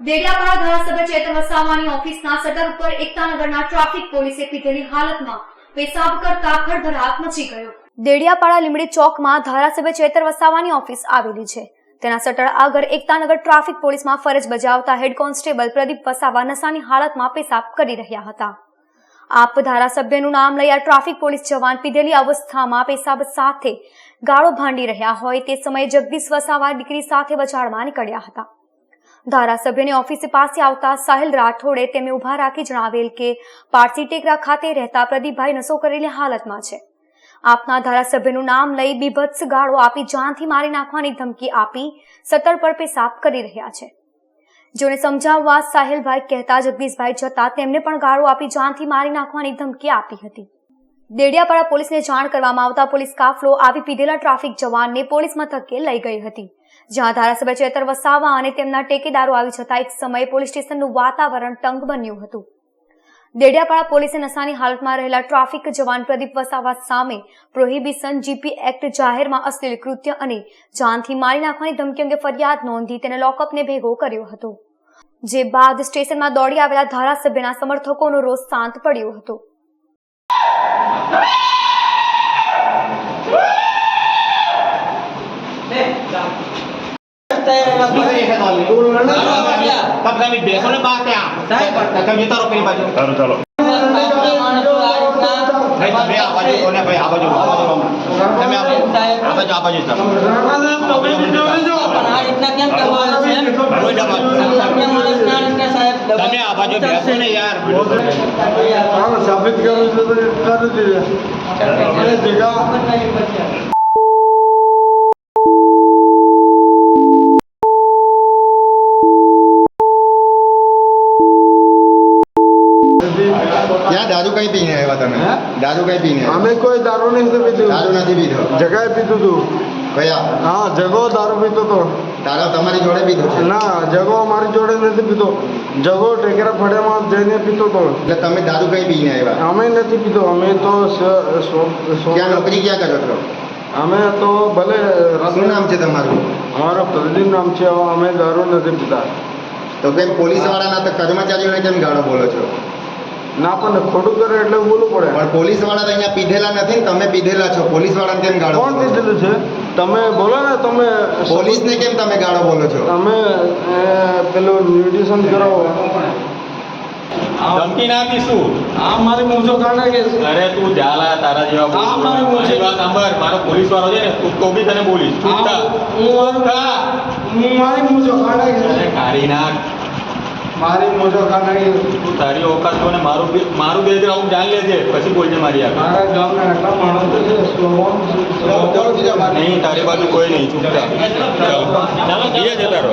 દેડિયાપાડા ધારાસભ્ય ચેતન વસાવાની ઓફિસના શટર ઉપર એકતાનગરના ટ્રાફિક પોલીસે પીધેલી હાલતમાં પેશાબ કરતા ખળભળાટ મચી ગયો. દેડિયાપાડા લીમડી ચોકમાં ધારાસભ્ય ચેતર વસાવાની ઓફિસ આવેલી છે. તેના શટર આગળ એકતાનગર ટ્રાફિક પોલીસમાં ફરજ બજાવતા હેડ કોન્સ્ટેબલ પ્રદીપ વસાવા નશાની હાલતમાં પેશાબ કરી રહ્યા હતા. આપ ધારાસભ્યનું નામ લઈ આ ટ્રાફિક પોલીસ જવાન પીધેલી અવસ્થામાં પેશાબ સાથે ગાળો ભાંડી રહ્યા હોય તે સમયે જગદીશ વસાવા દીકરી સાથે બજારમાં નીકળ્યા હતા. ધારાસભ્યની ઓફિસ પાસે આવતા સાહિલ રાઠોડે તેમને ઊભા રાખી જણાવેલ કે પારસી ટેકરા ખાતે રહેતા પ્રદીપભાઈ નસો કરેલી હાલતમાં છે. આપના ધારાસભ્યનું નામ લઈ બીભત્સ ગાળો આપી જાનથી મારી નાખવાની ધમકી આપી સતર પર પેશાબ કરી રહ્યા છે. જેને સમજાવવા સાહિલભાઈ કહેતા જગદીશભાઈ જતા તેમને પણ ગાળો આપી જાનથી મારી નાખવાની ધમકી આપી હતી. દેડિયાપાડા પોલીસને જાણ કરવામાં આવતા પોલીસ કાફલો આવી પીધેલા ટ્રાફિક જવાનને પોલીસ મથકે લઈ ગઈ હતી. જ્યાં ધારાસભ્ય ચેતર વસાવા અને તેમના ટેકેદારો આવી જતા એક સમયે પોલીસ સ્ટેશનનું વાતાવરણ તંગ બન્યું હતું. દેડિયાપાડા પોલીસે નશાની હાલતમાં રહેલા ટ્રાફિક જવાન પ્રદીપ વસાવા સામે પ્રોહિબિશન જીપી એક્ટ જાહેરમાં અશ્લીલ કૃત્ય અને જાનથી મારી નાખવાની ધમકી અંગે ફરિયાદ નોંધી તેને લોકઅપને ભેગો કર્યો હતો. જે બાદ સ્ટેશનમાં દોડી આવેલા ધારાસભ્યના સમર્થકોનો રોષ શાંત પડ્યો હતો. તમે બેસો ને બા ત્યાં તમે જતા પેલી બાજુ સારું ચાલો ભાઈ તમે આ બાજુ રહો ને ભાઈ આ બાજુ આ બાજુ તમે આ બાજુ આ બાજુ આ બાજુ ચાલો કોઈ ડબાલ. તમે આ બાજુ બેસો ને યાર સાબિત કરવું છે તો કરી દીધે દારૂ કઈ પીને આવ્યા તમે? દારૂ કઈ પીને? અમે કોઈ દારૂ નથી પીધું. દારૂ નથી પીધો? જગાએ પીધું તું. કયા? હા જગો દારૂ પીતો તો. તારા તમારી જોડે પીધો છે? ના જગો અમારી જોડે નથી પીતો. જગો ટેકરા ફળિયામાં જઈને પીતો તો. એટલે તમે દારૂ કઈ પીને આવ્યા? અમે નથી પીતો અમે તો ક્યાં નોકરી ક્યાં કરો છો? અમે તો ભલે શું નામ છે તમારું? અમારો પ્રદીપ નામ છે અમે દારૂ નથી પીતા. તો કેમ પોલીસ વાળાના તો કર્મચારીઓને કેમ ગાળો બોલો છો? ના પણ ખોટું કરે એટલે બોલવું પડે. પણ પોલીસવાળા તો અહીંયા પીધેલા નથી ને તમે પીધેલા છો. પોલીસ વાળાને કેમ ગાળો કોણ પીધેલું છે? તમે બોલો ને તમે પોલીસને કેમ તમે ગાળો બોલો છો? તમે પેલું ન્યુટ્રિશન કરાવો. ધમકી ના આપીશું. આ મારી મૂંઝો કાઢે કે અરે તું જાલા તારા જેવા આ. મારી મૂછ- વાત સાંભળ. મારો પોલીસ વાળો છે ને તું તો બી તને બોલીશ. હું મારું. હું મારી મૂંઝો કાઢે કે કાઢી નાખ. મારી મોજો નહીં તું તારી ઓકાત જો ને મારું બે- મારું બેકગ્રાઉન્ડ જાણ લેજે પછી બોલજે મારી આ મારા ગામના એટલા માણસો છે સ્વભાવ નહીં તારી બાજુ કોઈ નહીં ચૂપ થા. ચાલો ચાલો. જતા રહો.